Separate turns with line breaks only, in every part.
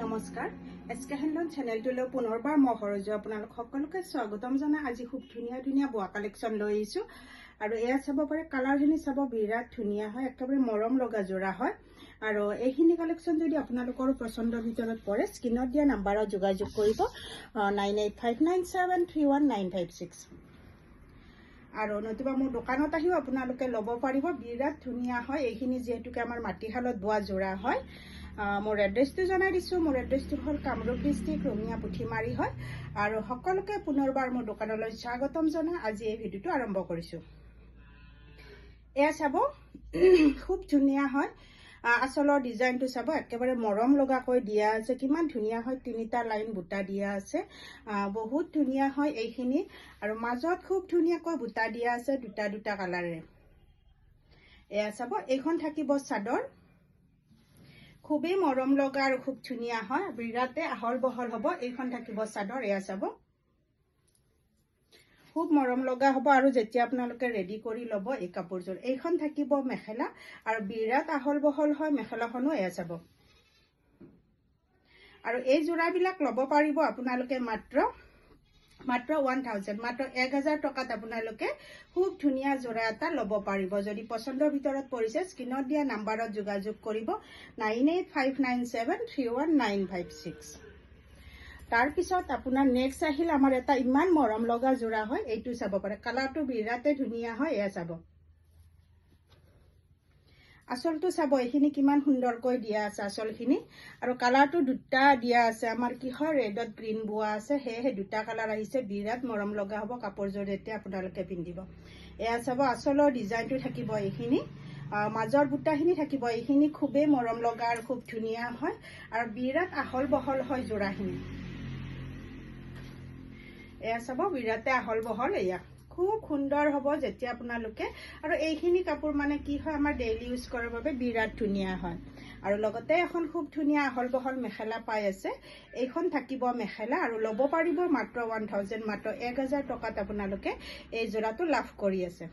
নমস্কাৰ। এছ কে হেণ্ডলন চেনেলটোলৈ পুনৰবাৰ মই সৰজু আপোনালোক সকলোকে স্বাগতম জনাই। আজি খুব ধুনীয়া ধুনীয়া বোৱা কালেকশ্যন লৈ আহিছোঁ। আৰু এয়া চাব পাৰে কালাৰখিনি চাব বিৰাট ধুনীয়া হয় একেবাৰে মৰম লগা যোৰা হয়। আৰু এইখিনি কালেকশ্যন যদি আপোনালোকৰ পচন্দৰ ভিতৰত পৰে স্ক্ৰীণত দিয়া নাম্বাৰত যোগাযোগ কৰিব nine eight five nine seven three one nine five six আৰু নতুবা মোৰ দোকানত আহিও আপোনালোকে ল'ব পাৰিব। বিৰাট ধুনীয়া হয়। এইখিনি যিহেতুকে আমাৰ মাটিশালত বোৱা যোৰা হয়। মোৰ এড্ৰেছটো জনাই দিছোঁ। মোৰ এড্ৰেছটো হ'ল কামৰূপ ডিষ্ট্ৰিক্ট ৰঙিয়া পুথিমাৰী হয়। আৰু সকলোকে পুনৰবাৰ মোৰ দোকানলৈ স্বাগতম জনাই আজি এই ভিডিঅ'টো আৰম্ভ কৰিছোঁ। এয়া চাব। খুব ধুনীয়া হয়। আঁচলৰ ডিজাইনটো চাব একেবাৰে মৰম লগাকৈ দিয়া আছে কিমান ধুনীয়া হয় তিনিটা লাইন বুটা দিয়া আছে। বহুত ধুনীয়া হয় এইখিনি আৰু মাজত খুব ধুনীয়াকৈ বুটা দিয়া আছে দুটা দুটা কালাৰেৰে। এয়া চাব এইখন থাকিব চাদৰ। খুবেই মৰম লগা আৰু খুব ধুনীয়া হয় বিৰাটে আহল বহল হ'ব এইখন থাকিব চাদৰ এয়া চাব। খুব মৰম লগা হ'ব আৰু যেতিয়া আপোনালোকে ৰেডি কৰি ল'ব এই কাপোৰযোৰ। এইখন থাকিব মেখেলা আৰু বিৰাট আহল বহল হয় মেখেলাখনো এয়া চাব। আৰু এই যোৰাবিলাক ল'ব পাৰিব আপোনালোকে মাত্ৰ মাত্ৰ ওৱান থাউজেণ্ড মাত্ৰ এক হাজাৰ টকাত আপোনালোকে খুব ধুনীয়া যোৰা এটা ল'ব পাৰিব। যদি পচন্দৰ ভিতৰত পৰিছে স্ক্ৰীণত দিয়া নাম্বাৰত যোগাযোগ কৰিব। Nine eight five nine seven three one nine five six. তাৰপিছত আপোনাৰ নেক্সট আহিল আমাৰ এটা ইমান মৰম লগা যোৰা হয় এইটো চাব পাৰে। কালাৰটো বিৰাটে ধুনীয়া হয় এয়া চাব। আচলটো চাব এইখিনি কিমান সুন্দৰকৈ দিয়া আছে আচলখিনি। আৰু কালাৰটো দুটা দিয়া আছে আমাৰ কি হয় ৰেডত গ্ৰীণ বোৱা আছে সেয়েহে দুটা কালাৰ আহিছে বিৰাট মৰম লগা হ'ব কাপোৰযোৰ এতিয়া আপোনালোকে পিন্ধিব। এয়া চাব আচলৰ ডিজাইনটো থাকিব এইখিনি। মাজৰ বুটাখিনি থাকিব এইখিনি খুবেই মৰম লগা আৰু খুব ধুনীয়া হয়। আৰু বিৰাট আহল বহল হয় যোৰাখিনি। এয়া চাব বিৰাটে আহল বহল এয়া। খুব সুন্দৰ হ'ব যেতিয়া আপোনালোকে। আৰু এইখিনি কাপোৰ মানে কি হয় আমাৰ ডেইলি ইউজ কৰাৰ বাবে বিৰাট ধুনীয়া হয়। আৰু লগতে এখন খুব ধুনীয়া আহল বহল মেখেলা পাই আছে। এইখন থাকিব মেখেলা আৰু ল'ব পাৰিব মাত্ৰ ওৱান থাউজেণ্ড মাত্ৰ এক হাজাৰ টকাত আপোনালোকে এই যোৰাটো লাভ কৰি আছে।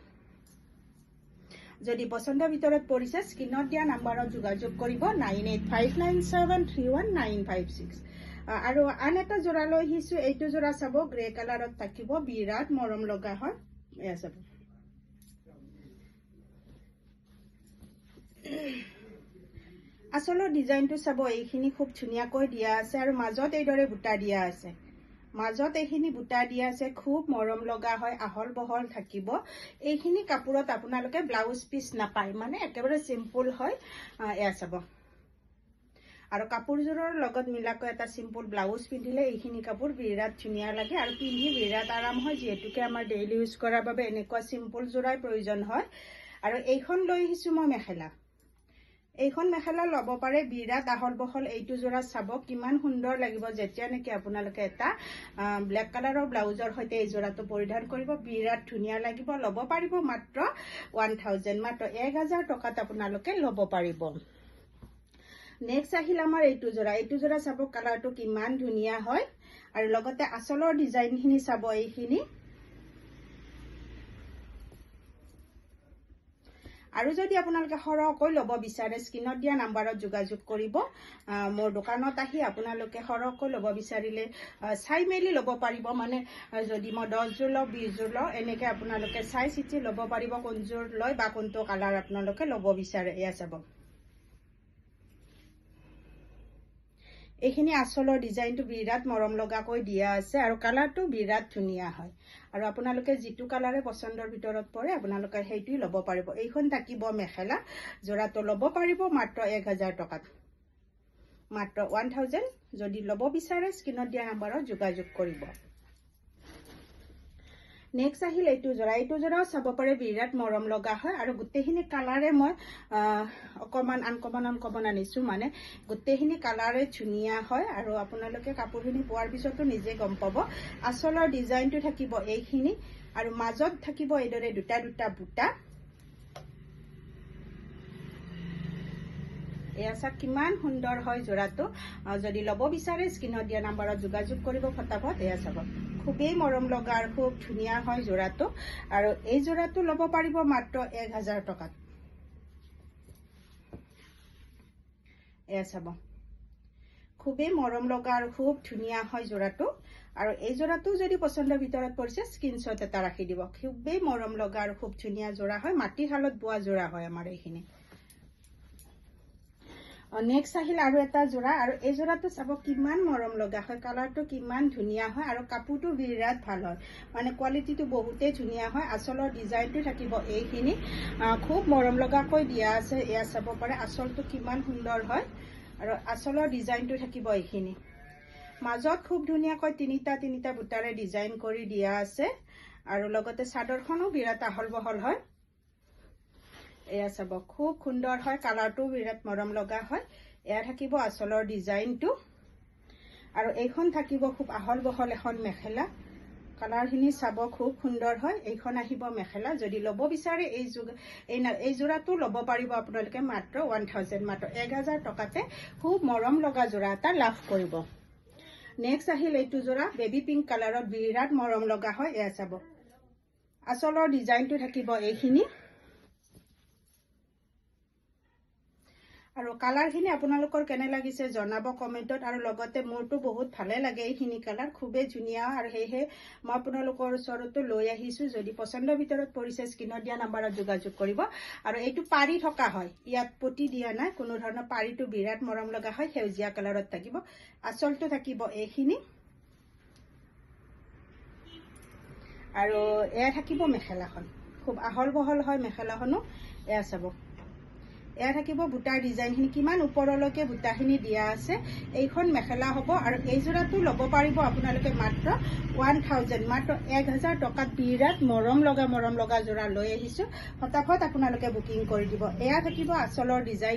যদি পচন্দৰ ভিতৰত পৰিছে স্ক্ৰীণত দিয়া নাম্বাৰত যোগাযোগ কৰিব nine eight five nine seven three one nine five six আৰু আন এটা যোৰা লৈ আহিছোঁ এইটো যোৰা চাব গ্ৰে কালাৰত থাকিব বিৰাট মৰম লগা হয় এয়া চাব। আচলৰ ডিজাইনটো চাব এইখিনি খুব ধুনীয়াকৈ দিয়া আছে আৰু মাজত এইদৰে বুটা দিয়া আছে। মাজত এইখিনি বুটা দিয়া আছে খুব মৰম লগা হয় আহল বহল থাকিব। এইখিনি কাপোৰত আপোনালোকে ব্লাউজ পিচ নাপায় মানে একেবাৰে চিম্পুল হয় এয়া চাব। আৰু কাপোৰযোৰৰ লগত মিলাকৈ এটা চিম্পুল ব্লাউজ পিন্ধিলে এইখিনি কাপোৰ বিৰাট ধুনীয়া লাগে আৰু পিন্ধি বিৰাট আৰাম হয় যিহেতুকে আমাৰ ডেইলি ইউজ কৰাৰ বাবে এনেকুৱা চিম্পুল যোৰাই প্ৰয়োজন হয়। আৰু এইখন লৈ আহিছোঁ মই মেখেলা। এইখন মেখেলা ল'ব পাৰে বিৰাট আহল বহল এইটো যোৰা চাব কিমান সুন্দৰ লাগিব যেতিয়া নেকি আপোনালোকে এটা ব্লেক কালাৰৰ ব্লাউজৰ সৈতে এই যোৰাটো পৰিধান কৰিব বিৰাট ধুনীয়া লাগিব ল'ব পাৰিব মাত্ৰ ওৱান থাউজেণ্ড মাত্ৰ এক হাজাৰ টকাত আপোনালোকে ল'ব পাৰিব। নেক্সট আহিল আমাৰ এইটো যোৰা এইটো যোৰা চাব কালাৰটো কিমান ধুনীয়া হয়। আৰু লগতে আচলৰ ডিজাইনখিনি চাব এইখিনি। আৰু যদি আপোনালোকে সৰহকৈ ল'ব বিচাৰে স্ক্ৰীণত দিয়া নাম্বাৰত যোগাযোগ কৰিব। মোৰ দোকানত আহি আপোনালোকে সৰহকৈ ল'ব বিচাৰিলে চাই মেলি ল'ব পাৰিব। মানে যদি মই দহযোৰ লওঁ বিছযোৰ লওঁ এনেকৈ আপোনালোকে চাই চিতি ল'ব পাৰিব কোনযোৰ লয় বা কোনটো কালাৰ আপোনালোকে ল'ব বিচাৰে। এয়া চাব। এইখিনি আচলৰ ডিজাইনটো বিৰাট মৰম লগাকৈ দিয়া আছে আৰু কালাৰটো বিৰাট ধুনীয়া হয়। আৰু আপোনালোকে যিটো কালাৰে পচন্দৰ ভিতৰত পৰে আপোনালোকে সেইটোৱে ল'ব পাৰিব। এইখন থাকিব মেখেলা যোৰাটো ল'ব পাৰিব মাত্ৰ এক হাজাৰ টকাত। মাত্ৰ ওৱান থাউজেণ্ড যদি ল'ব বিচাৰে স্ক্ৰীণত দিয়া নাম্বাৰত যোগাযোগ কৰিব। নেক্সট আহিল এইটো যোৰা এইটো যোৰাও চাব পাৰে বিৰাট মৰম লগা হয়। আৰু গোটেইখিনি কালাৰে মই অকণমান আনকমন আনকমন আনিছোঁ। মানে গোটেইখিনি কালাৰে ধুনীয়া হয় আৰু আপোনালোকে কাপোৰখিনি পোৱাৰ পিছতো নিজে গম পাব। আচলৰ ডিজাইনটো থাকিব এইখিনি। আৰু মাজত থাকিব এইদৰে দুটা দুটা বুটা। এয়া চাওক কিমান সুন্দৰ হয় যোৰাটো। যদি ল'ব বিচাৰে স্ক্ৰীণত দিয়া নাম্বাৰত যোগাযোগ কৰিব ফটাফট এয়া চাব। খুবেই মৰম লগা আৰু খুব ধুনীয়া হয় যোৰাটো। আৰু এই যোৰাটো ল'ব পাৰিব মাত্ৰ এক হাজাৰ টকাত। এয়া চাব। খুবেই মৰম লগা আৰু খুব ধুনীয়া হয় যোৰাটো। আৰু এই যোৰাটো যদি পচন্দৰ ভিতৰত পৰিছে স্ক্ৰীনশ্বট এটা ৰাখি দিব। খুবেই মৰম লগা আৰু খুব ধুনীয়া যোৰা হয়। মাটিশালত বোৱা যোৰা হয় আমাৰ এইখিনি। নেক্সট আহিল আৰু এটা যোৰা আৰু এই যোৰাটো চাব কিমান মৰম লগা হয় কালাৰটো কিমান ধুনীয়া হয় আৰু কাপোৰটো বিৰাট ভাল হয়। মানে কোৱালিটিটো বহুতেই ধুনীয়া হয় আচলৰ ডিজাইনটো থাকিব এইখিনি। খুব মৰম লগাকৈ দিয়া আছে এয়া চাব পাৰে আচলটো কিমান সুন্দৰ হয় আৰু আচলৰ ডিজাইনটো থাকিব এইখিনি। মাজত খুব ধুনীয়াকৈ তিনিটা তিনিটা বুটাৰে ডিজাইন কৰি দিয়া আছে আৰু লগতে চাদৰখনো বিৰাট আহল বহল হয়। এয়া চাব। খুব সুন্দৰ হয় কালাৰটো বিৰাট মৰম লগা হয়। এয়া থাকিব আচলৰ ডিজাইনটো। আৰু এইখন থাকিব খুব আহল বহল এখন মেখেলা। কালাৰখিনি চাব খুব সুন্দৰ হয়। এইখন আহিব মেখেলা। যদি ল'ব বিচাৰে এই যোগ এই না- এই যোৰাটো ল'ব পাৰিব আপোনালোকে মাত্ৰ ওৱান থাউজেণ্ড মাত্ৰ এক হাজাৰ টকাতে খুব মৰম লগা যোৰা এটা লাভ কৰিব। নেক্সট আহিল এইটো যোৰা। বেবী পিংক কালাৰত বিৰাট মৰম লগা হয়। এয়া চাব। আচলৰ ডিজাইনটো থাকিব এইখিনি। আৰু কালাৰখিনি আপোনালোকৰ কেনে লাগিছে জনাব কমেণ্টত আৰু লগতে মোৰতো বহুত ভালে লাগে এইখিনি কালাৰ খুবেই ধুনীয়া। আৰু সেয়েহে মই আপোনালোকৰ ওচৰতো লৈ আহিছোঁ। যদি পচন্দৰ ভিতৰত পৰিছে স্ক্ৰীণত দিয়া নাম্বাৰত যোগাযোগ কৰিব। আৰু এইটো পাৰি থকা হয়। ইয়াত পতি দিয়া নাই। কোনো ধৰণৰ পাৰিটো বিৰাট মৰম লগা হয়। সেউজীয়া কালাৰত থাকিব। আচলটো থাকিব এইখিনি। আৰু এয়া থাকিব মেখেলাখন। খুব আহল বহল হয় মেখেলাখনো। এয়া চাব। এয়া থাকিব বুটাৰ ডিজাইনখিনি। কিমান ওপৰলৈকে বুটাখিনি দিয়া আছে এইখন মেখেলা হ'ব আৰু এই যোৰাটো ল'ব পাৰিব আপোনালোকে মাত্ৰ ওৱান থাউজেণ্ড মাত্ৰ এক হাজাৰ টকাত বিৰাট মৰম লগা মৰম লগা যোৰা লৈ আহিছোঁ। ফটাফট আপোনালোকে বুকিং কৰি দিব। এয়া থাকিব আচলৰ ডিজাইন।